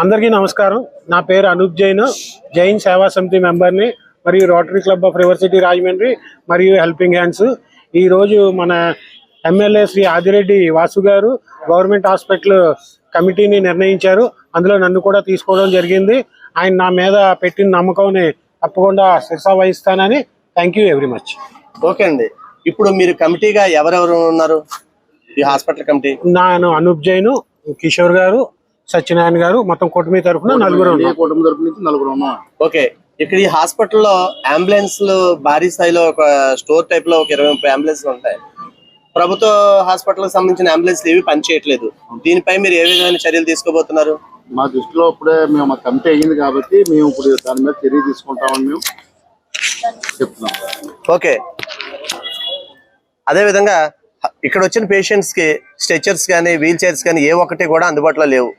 అందరికీ నమస్కారం. నా పేరు అనూప్ జైన్. జైన్ సేవా సమితి మెంబర్ని మరియు rotary club of river city Rajahmundry మరియు హెల్పింగ్ హ్యాండ్స్ ఈరోజు మన ఎమ్మెల్యే శ్రీ ఆదిరెడ్డి వాసు గారు గవర్నమెంట్ హాస్పిటల్ కమిటీని నిర్ణయించారు. అందులో నన్ను కూడా తీసుకోవడం జరిగింది. ఆయన నా మీద పెట్టిన నమ్మకంని తప్పకుండా శిరసా వహిస్తానని thank you very much okay అండి. ఇప్పుడు మీరు కమిటీగా ఎవరెవరు ఉన్నారు? ఈ హాస్పిటల్ కమిటీ. నేను అనూప్ జైన్ కిషోర్ గారు సత్యనారాయణ గారు మొత్తం కుటుంబీ తరఫున నలుగురు ఉన్నాం కుటుంబం తరపు నుంచి నలుగురు ఉన్నాం. ఓకే ఇక్కడ ఈ హాస్పిటల్లో అంబులెన్స్ భారీ స్థాయిలో ఒక స్టోర్ టైప్లో ఒక ఇరవై ముప్పై అంబులెన్స్ ఉంటాయి. ప్రభుత్వ హాస్పిటల్కి సంబంధించిన అంబులెన్స్ ఏవి పనిచేయట్లేదు. దీనిపై మీరు ఏ విధమైన చర్యలు తీసుకోబోతున్నారు? మా దృష్టిలో ఇప్పుడే మేము మా కమిటీ అయ్యింది కాబట్టి మేము ఇప్పుడు దాని మీద చర్య తీసుకుంటామని మేము చెప్తున్నాం. ఓకే. అదే విధంగా ఇక్కడ వచ్చిన పేషెంట్స్కి స్ట్రెచర్స్ కానీ వీల్ చైర్స్ కానీ ఏ ఒక్కటి కూడా అందుబాటులో లేవు.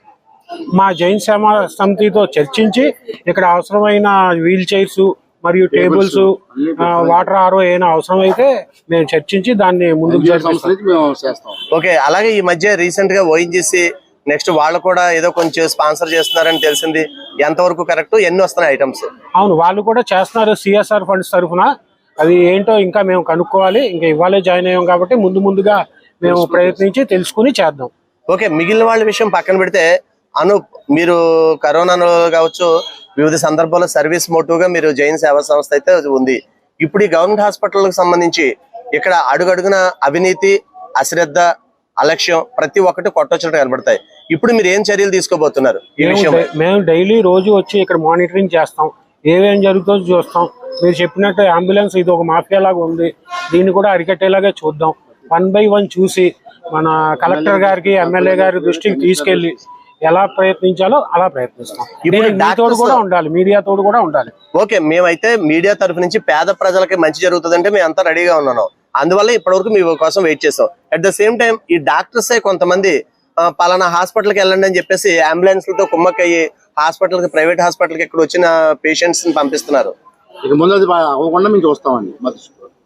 మా జైన్ సేవా సమితితో చర్చించి ఇక్కడ అవసరమైన వీల్ చైర్స్ మరియు టేబుల్స్ వాటర్ ఆరో ఏమైనా అవసరం అయితే మేము చర్చించి దాన్ని ముందుకు ఓకే అలాగే ఈ మధ్య రీసెంట్గా ఓఎన్జీసీ నెక్స్ట్ వాళ్ళు కూడా ఏదో కొంచెం స్పాన్సర్ చేస్తున్నారని తెలిసింది. ఎంతవరకు కరెక్ట్ ఎన్ని వస్తున్నాయి ఐటమ్స్ అవును వాళ్ళు కూడా చేస్తున్నారు సిఎస్ఆర్ ఫండ్స్ తరఫున. అది ఏంటో ఇంకా మేము కనుక్కోవాలి. ఇంకా ఇవ్వాలే జాయిన్ అయ్యాం కాబట్టి ముందు ముందుగా మేము ప్రయత్నించి తెలుసుకుని చేద్దాం. ఓకే మిగిలిన వాళ్ళ విషయం పక్కన పెడితే అను మీరు కరోనాలో కావచ్చు వివిధ సందర్భాల్లో సర్వీస్ మోటివ్గా మీరు జైన్ సేవా సంస్థ అయితే ఉంది. ఇప్పుడు ఈ గవర్నమెంట్ హాస్పిటల్కి సంబంధించి ఇక్కడ అడుగడుగున అవినీతి అశ్రద్ధ అలక్ష్యం ప్రతి ఒక్కటి కొట్టొచ్చినట్టు కనబడతాయి. ఇప్పుడు మీరు ఏం చర్యలు తీసుకోబోతున్నారు ఈ విషయం మేము డైలీ రోజు వచ్చి ఇక్కడ మానిటరింగ్ చేస్తాం. ఏమేం జరుగుతుందో చూస్తాం. మీరు చెప్పినట్టు అంబులెన్స్ ఇది ఒక మాఫియా లాగా ఉంది. దీన్ని కూడా అరికట్టేలాగా చూద్దాం. వన్ బై వన్ చూసి మన కలెక్టర్ గారికి ఎమ్మెల్యే గారి దృష్టికి తీసుకెళ్ళి ఎలా ప్రయత్నించాలో అలా ప్రయత్నిస్తాం. ఇప్పుడు తోడు కూడా ఉండాలి మీడియా తోడు కూడా ఉండాలి. ఓకే మేమైతే మీడియా తరఫు నుంచి పేద ప్రజలకి మంచి జరుగుతుందంటే మేము అంతా రెడీగా ఉన్నాను. అందువల్ల ఇప్పటివరకు మీ కోసం వెయిట్ చేస్తాం. అట్ ద సేమ్ టైం ఈ డాక్టర్సే కొంతమంది పలానా హాస్పిటల్కి వెళ్ళండి అని చెప్పేసి అంబులెన్స్లతో కుమ్మక్కయ్యి హాస్పిటల్కి ప్రైవేట్ హాస్పిటల్కి ఇక్కడ వచ్చిన పేషెంట్స్ని పంపిస్తున్నారు. ఇక ముందు అది అవ్వకుండా మేము చూస్తామండి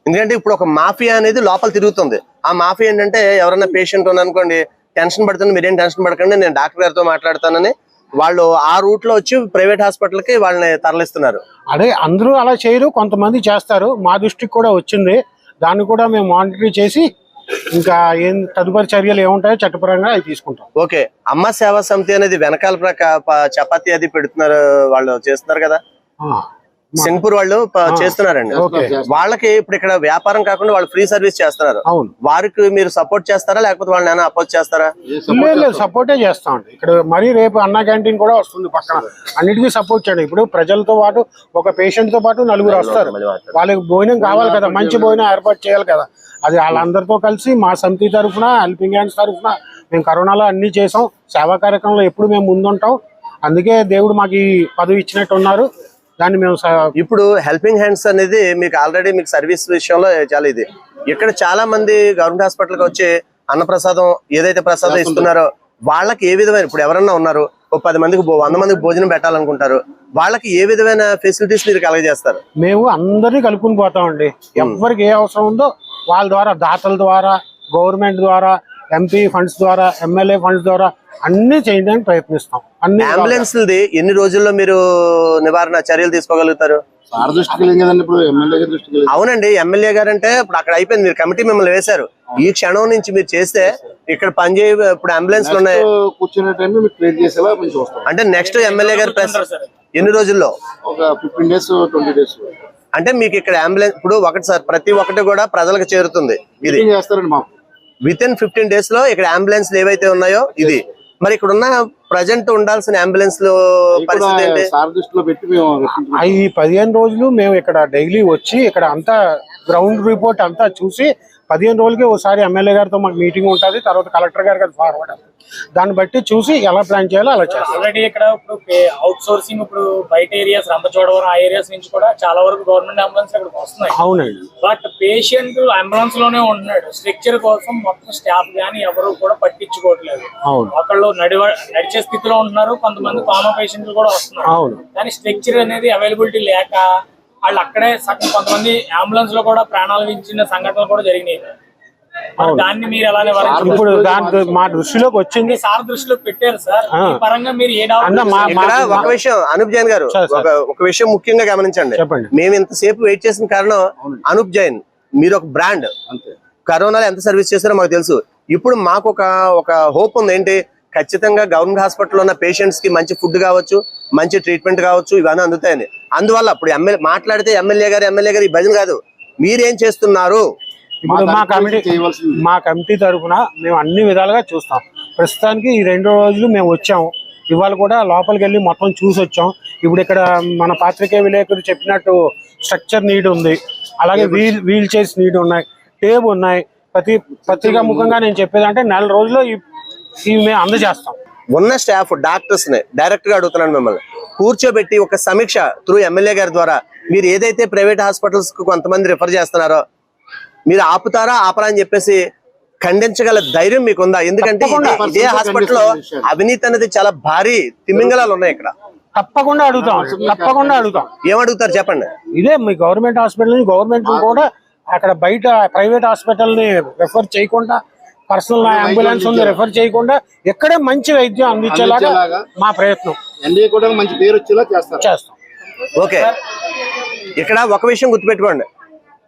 ఎందుకంటే ఇప్పుడు ఒక మాఫియా అనేది లోపల తిరుగుతుంది. ఆ మాఫియా ఏంటంటే ఎవరైనా పేషెంట్ ఉన్నారనుకోండి టెన్షన్ పడుతుంది మీరేం టెన్షన్ పడకండి నేను డాక్టర్ గారితో మాట్లాడతానని వాళ్ళు ఆ రూట్లో వచ్చి ప్రైవేట్ హాస్పిటల్కి వాళ్ళని తరలిస్తున్నారు. అదే అందరూ అలా చేయరు కొంతమంది చేస్తారు. మా దృష్టికి కూడా వచ్చింది. దాన్ని కూడా మేము మానిటర్ చేసి ఇంకా ఏం తదుపరి చర్యలు ఏముంటాయో చట్టపరంగా అవి తీసుకుంటాం. ఓకే అమ్మ సేవా సమితి అనేది వెనకాల చపాతీ అది పెడుతున్నారు వాళ్ళు చేస్తున్నారు కదా? సింగపూర్ వాళ్ళు చేస్తున్నారండి. ఓకే వాళ్ళకి ఇప్పుడు ఇక్కడ వ్యాపారం కాకుండా వాళ్ళు ఫ్రీ సర్వీస్ చేస్తున్నారు. అవును. వారికి మీరు సపోర్ట్ చేస్తారా? లేకపోతే వాళ్ళని ఏమైనా అపోజ్ చేస్తారా? సపోర్టే చేస్తామండి ఇక్కడ మరీ రేపు అన్న క్యాంటీన్ కూడా వస్తుంది పక్కన. అన్నిటికీ సపోర్ట్ చేయండి. ఇప్పుడు ప్రజలతో పాటు ఒక పేషెంట్తో పాటు నలుగురు వస్తారు. వాళ్ళకి భోజనం కావాలి కదా. మంచి భోజనం ఏర్పాటు చేయాలి కదా. అది వాళ్ళందరితో కలిసి మా సమితి తరఫున హెల్పింగ్ హ్యాండ్స్ తరఫున మేము కరోనాలో అన్ని చేసాం. సేవా కార్యక్రమంలో ఎప్పుడు మేము ముందుంటాం. అందుకే దేవుడు మాకు ఈ పదవి ఇచ్చినట్టు ఉన్నారు. దాన్ని మేము ఇప్పుడు హెల్పింగ్ హ్యాండ్స్ అనేది మీకు ఆల్రెడీ మీకు సర్వీస్ విషయంలో చాలా ఇది. ఇక్కడ చాలా మంది గవర్నమెంట్ హాస్పిటల్కి వచ్చి అన్నప్రసాదం ఏదైతే ప్రసాదం ఇస్తున్నారో వాళ్ళకి ఏ విధమైన ఇప్పుడు ఎవరన్నా ఉన్నారు ఒక పది మందికి వంద మందికి భోజనం పెట్టాలనుకుంటారు వాళ్ళకి ఏ విధమైన ఫెసిలిటీస్ మీరు కలగజేస్తారు? మేము అందరినీ కలుపుకుని పోతామండి. ఎవరికి ఏ అవసరం ఉందో వాళ్ళ ద్వారా దాతల ద్వారా గవర్నమెంట్ ద్వారా ఎంపీ ఫండ్స్ ద్వారా ఎమ్మెల్యే ఫండ్స్ ద్వారా అన్ని చేయడానికి ప్రయత్నిస్తాం. అన్ని అంబులెన్స్ ఎన్ని రోజుల్లో మీరు నివారణ చర్యలు తీసుకోగలుగుతారు? సార్ దృష్టికి వెళ్ళింది కదండి ఇప్పుడు ఎమ్మెల్యే గారి దృష్టికి వెళ్ళింది. అవునండి ఎమ్మెల్యే గారు అంటే ఇప్పుడు అక్కడ అయిపోయింది మీరు కమిటీ మిమ్మల్ని వేశారు. ఈ క్షణం నుంచి మీరు చేస్తే ఇక్కడ పనిచేయ ఇప్పుడు అంబులెన్స్ ఉన్నాయి. కూర్చునే టైం మీకు క్లియర్ చేసేలా మేము చూస్తాం. అంటే నెక్స్ట్ ఎమ్మెల్యే గారు ప్రెస్ ఎన్ని రోజుల్లో? ఒక ఫిఫ్టీన్ డేస్ ట్వంటీ డేస్. అంటే మీకు ఇక్కడ అంబులెన్స్ ఇప్పుడు ఒకటి సార్ ప్రతి ఒక్కటి కూడా ప్రజలకు చేరుతుంది. ఇది మీటింగ్ చేస్తారండి మాకు. విత్ ఇన్ ఫిఫ్టీన్ డేస్లో ఇక్కడ అంబులెన్స్ ఏవైతే ఉన్నాయో ఇది. మరి ఇక్కడ ఉన్న ప్రజెంట్ ఉండాల్సిన అంబులెన్స్లో పరిస్థితి. ఈ పదిహేను రోజులు మేము ఇక్కడ డైలీ వచ్చి ఇక్కడ అంతా గ్రౌండ్ రిపోర్ట్ అంతా చూసి పదిహేను రోజులకి ఒకసారి ఎమ్మెల్యే గారితో మాకు మీటింగ్ ఉంటుంది తర్వాత కలెక్టర్ గారికి అది ఫార్వర్డ్ అవుతుంది దాన్ని బట్టి చూసి ఎలా ప్లాన్ చేయాలో అలా చేస్తాం. ఆల్రెడీ ఇక్కడ ఇప్పుడు అవుట్ సోర్సింగ్ ఇప్పుడు బయట ఏరియాస్ రంపచోడవరం ఆ ఏరియాస్ నుంచి కూడా చాలా వరకు గవర్నమెంట్ అంబులెన్స్ ఇక్కడికి వస్తున్నాయి. అవునండి. బట్ పేషెంట్ అంబులెన్స్లోనే ఉంటున్నాడు స్ట్రక్చర్ కోసం మొత్తం స్టాఫ్ గానీ ఎవరు కూడా పట్టించుకోవట్లేదు. అవును. ఒకళ్ళు నడివ నడిచే స్థితిలో ఉంటున్నారు కొంతమంది కామా పేషెంట్లు కూడా వస్తున్నారు. అవును. కానీ స్ట్రక్చర్ అనేది అవైలబిలిటీ లేక వాళ్ళు అక్కడే కొంతమంది అంబులెన్స్లో కూడా ప్రాణాలు వించిన సంఘటనలు కూడా జరిగినాయి. దాన్ని మీరు ఎలా ఇప్పుడు మా దృష్టిలోకి వచ్చింది. సార్ దృష్టిలో పెట్టారు సార్. ఆ. ఈ పరంగా మీరు ఏ ఒక విషయం అనూప్ జైన్ గారు. ఒక ఒక విషయం ముఖ్యంగా గమనించండి. మేము ఇంతసేపు వెయిట్ చేసిన కారణం అనూప్ జైన్ మీరు ఒక బ్రాండ్ కరోనాలో ఎంత సర్వీస్ చేస్తారో మాకు తెలుసు. ఇప్పుడు మాకు ఒక ఒక హోప్ ఉంది ఏంటి? ఖచ్చితంగా గవర్నమెంట్ హాస్పిటల్లో ఉన్న పేషెంట్స్కి మంచి ఫుడ్ కావచ్చు మంచి ట్రీట్మెంట్ కావచ్చు ఇవన్నీ అందుతాయని. అందువల్ల ఇప్పుడు ఎమ్మెల్యే మాట్లాడితే ఎమ్మెల్యే గారు ఎమ్మెల్యే గారు ఈ భజన కాదు. మీరేం చేస్తున్నారు? ఇప్పుడు మా కమిటీ మా కమిటీ తరఫున మేము అన్ని విధాలుగా చూస్తాం. ప్రస్తుతానికి ఈ రెండు రోజులు మేము వచ్చాము. ఇవాళ కూడా లోపలికి వెళ్ళి మొత్తం చూసి వచ్చాం. ఇప్పుడు ఇక్కడ మన పాత్రికేయ విలేకరు చెప్పినట్టు స్ట్రక్చర్ నీడ్ ఉంది. అలాగే వీల్ వీల్ చైర్స్ నీడ్ ఉన్నాయి. టేబ్ ఉన్నాయి. ప్రతి పత్రికా ముఖంగా నేను చెప్పేది అంటే నెల రోజుల్లో ఇవి మేము అందజేస్తాం. ఉన్న స్టాఫ్ డాక్టర్స్ని డైరెక్ట్గా అడుగుతున్నాను మిమ్మల్ని. కూర్చోబెట్టి ఒక సమీక్ష త్రూ ఎమ్మెల్యే గారి ద్వారా మీరు ఏదైతే ప్రైవేట్ హాస్పిటల్స్కు కొంతమంది రిఫర్ చేస్తున్నారో మీరు ఆపుతారా ఆపరా అని చెప్పేసి ఖండించగల ధైర్యం మీకుందా? ఎందుకంటే తప్పకుండా. ఇదే- ఇదే హాస్పిటల్లో అవినీతి అనేది చాలా భారీ తిమింగళాలు ఉన్నాయి ఇక్కడ. తప్పకుండా అడుగుతాం. తప్పకుండా అడుగుతాం. ఏమడుగుతారు చెప్పండి? ఇదే మీ గవర్నమెంట్ హాస్పిటల్ గవర్నమెంట్ కూడా అక్కడ బయట ప్రైవేట్ హాస్పిటల్ని రెఫర్ చేయకుండా పర్సనల్ అంబులెన్స్ ఉంది రెఫర్ చేయకుండా ఎక్కడే మంచి వైద్యం అందించేలాగా. మా ప్రయత్నం. ఎన్డీఏ కూడా మంచి పేరు వచ్చేలా చేస్తారు. చేస్తాం. ఓకే. ఇక్కడ ఒక విషయం గుర్తుపెట్టుకోండి.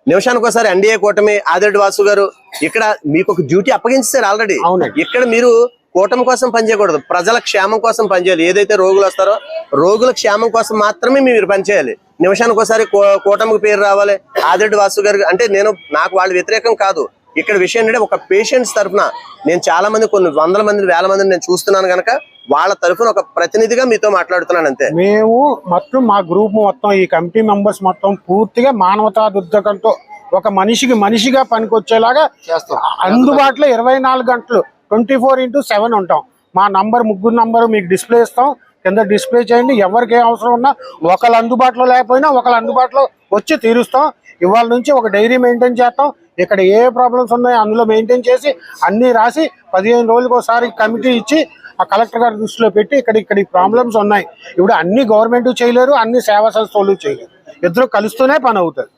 నిమిషానికి ఒకసారి ఎన్డీఏ కూటమి ఆదిరెడ్డి వాసు గారు ఇక్కడ మీకు ఒక డ్యూటీ అప్పగించారు ఆల్రెడీ. ఇక్కడ మీరు కూటమి కోసం పనిచేయకూడదు ప్రజల క్షేమం కోసం పనిచేయాలి. ఏదైతే రోగులు వస్తారో రోగుల క్షేమం కోసం మాత్రమే మీరు పనిచేయాలి. నిమిషానికి ఒకసారి కూటమికి పేరు రావాలి. ఆదిరెడ్డి వాసు గారు అంటే నేను నాకు వాళ్ళ వ్యతిరేకం కాదు. ఇక్కడ విషయం ఏంటంటే ఒక పేషెంట్స్ తరఫున నేను చాలా మంది కొన్ని వందల మంది వేల మందిని నేను చూస్తున్నాను గనక వాళ్ళ తరఫున ఒక ప్రతినిధిగా మీతో మాట్లాడుతున్నాను అంతే. మేము మొత్తం మా గ్రూప్ మొత్తం ఈ కమిటీ మెంబర్స్ మొత్తం పూర్తిగా మానవతా దుర్దకంతో ఒక మనిషికి మనిషిగా పనికొచ్చేలాగా చేస్తాం. అందుబాటులో ఇరవై నాలుగు గంటలు ట్వంటీ ఫోర్ ఇంటూ సెవెన్ ఉంటాం. మా నంబర్ ముగ్గురు నంబర్ మీకు డిస్ప్లే ఇస్తాం. కింద డిస్ప్లే చేయండి. ఎవరికి ఏ అవసరం ఉన్నా ఒకళ్ళు అందుబాటులో లేకపోయినా ఒకళ్ళు అందుబాటులో వచ్చి తీరుస్తాం. ఇవాళ నుంచి ఒక డైరీ మెయింటైన్ చేస్తాం. ఇక్కడ ఏ ప్రాబ్లమ్స్ ఉన్నాయో అందులో మెయింటైన్ చేసి అన్ని రాసి పదిహేను రోజులకు ఒకసారి కమిటీ ఇచ్చి ఆ కలెక్టర్ గారి దృష్టిలో పెట్టి ఇక్కడ ఇక్కడ ప్రాబ్లమ్స్ ఉన్నాయి. ఇప్పుడు అన్ని గవర్నమెంట్ చేయలేరు అన్ని సేవా సంస్థలు చేయలేరు. ఇద్దరు కలుస్తూనే పని అవుతుంది.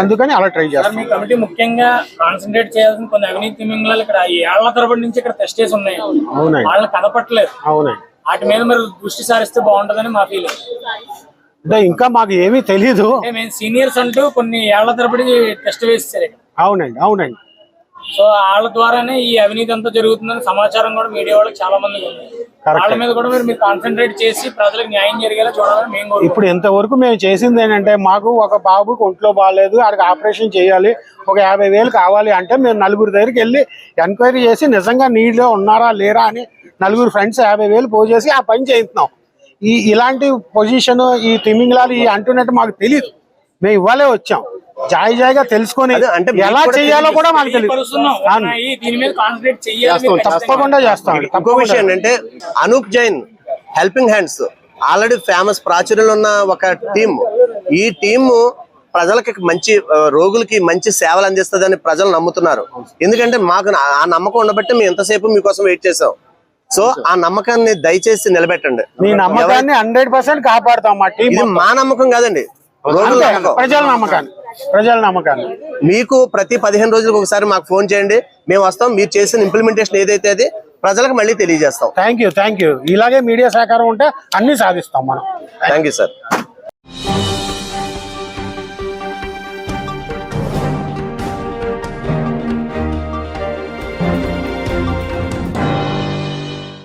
అందుకని అలా ట్రై చేస్తాం మీ కమిటీ ముఖ్యంగా కాన్సన్ట్రేట్ చేయాల్సిన కొన్ని అవినీతి తిమింగళాలు ఇక్కడ ఈ ఏళ్ళ తరబడి నుంచి ఇక్కడ టెస్ట్ చేసి ఉన్నాయి. అవునండి. వాళ్ళని కనపట్లేదు అవునండి. వాటి మీద మీరు దృష్టి సారిస్తే బాగుంటుందని మా ఫీలింగ్ అంటే ఇంకా మాకు ఏమీ తెలీదు. సీనియర్స్ అంటూ కొన్ని ఏళ్ళ తరబడి టెస్ట్ వేస్తారు ఇక్కడ. అవునండి అవునండి. సో వాళ్ళ ద్వారానే ఈ అవినీతి అంతా జరుగుతుందని సమాచారం కూడా మీడియా వాళ్ళకి చాలా ఉంది. వాళ్ళ మీద కూడా మీరు కాన్సన్ట్రేట్ చేసి ప్రజలకు న్యాయం జరిగేలా చూడాలని మేము. ఇప్పుడు ఇంతవరకు మేము చేసింది ఏంటంటే మాకు ఒక బాబుకి ఒంట్లో బాగాలేదు ఆడికి ఆపరేషన్ చేయాలి ఒక యాభై వేలు కావాలి అంటే మేము నలుగురు దగ్గరికి వెళ్ళి ఎంక్వైరీ చేసి నిజంగా నీళ్ళలో ఉన్నారా లేరా అని నలుగురు ఫ్రెండ్స్ యాభై వేలు పో చేసి ఆ పని చేయిస్తున్నాం ఈ ఇలాంటి పొజిషన్ ఈ తిమింగలాలు ఈ అంటున్నట్టు మాకు తెలియదు మేము ఇవ్వాలే వచ్చాం. జాయి జాయిగా తెలుసుకొని అంటే ఎలా చేయాలో కూడా మాకు తెలియదు. తప్పకుండా చేస్తాం ఇంకో విషయం ఏంటంటే Anoop Jain helping hands already famous ప్రాచుర్యంలో ఉన్న ఒక టీం ఈ టీమ్ ప్రజలకి మంచి రోగులకి మంచి సేవలు అందిస్తుందని ప్రజలు నమ్ముతున్నారు. ఎందుకంటే మాకు ఆ నమ్మకం ఉండబట్టి మేము ఎంతసేపు మీకోసం వెయిట్ చేసాం. సో ఆ నమ్మకాన్ని దయచేసి నిలబెట్టండి. మీ నమ్మకాన్ని హండ్రెడ్ పర్సెంట్ కాపాడుతాం మా టీం ఇది మా నమ్మకం కాదండి ప్రజల నమ్మకాన్ని. ప్రజల నమ్మకాన్ని. మీకు ప్రతి పదిహేను రోజులకు ఒకసారి మాకు ఫోన్ చేయండి. మేము వస్తాం. మీరు చేసిన ఇంప్లిమెంటేషన్ ఏదైతే అది ప్రజలకు మళ్ళీ తెలియజేస్తాం. థ్యాంక్ యూ థ్యాంక్ యూ ఇలాగే మీడియా సహకారం ఉంటే అన్ని సాధిస్తాం మనం. Thank you sir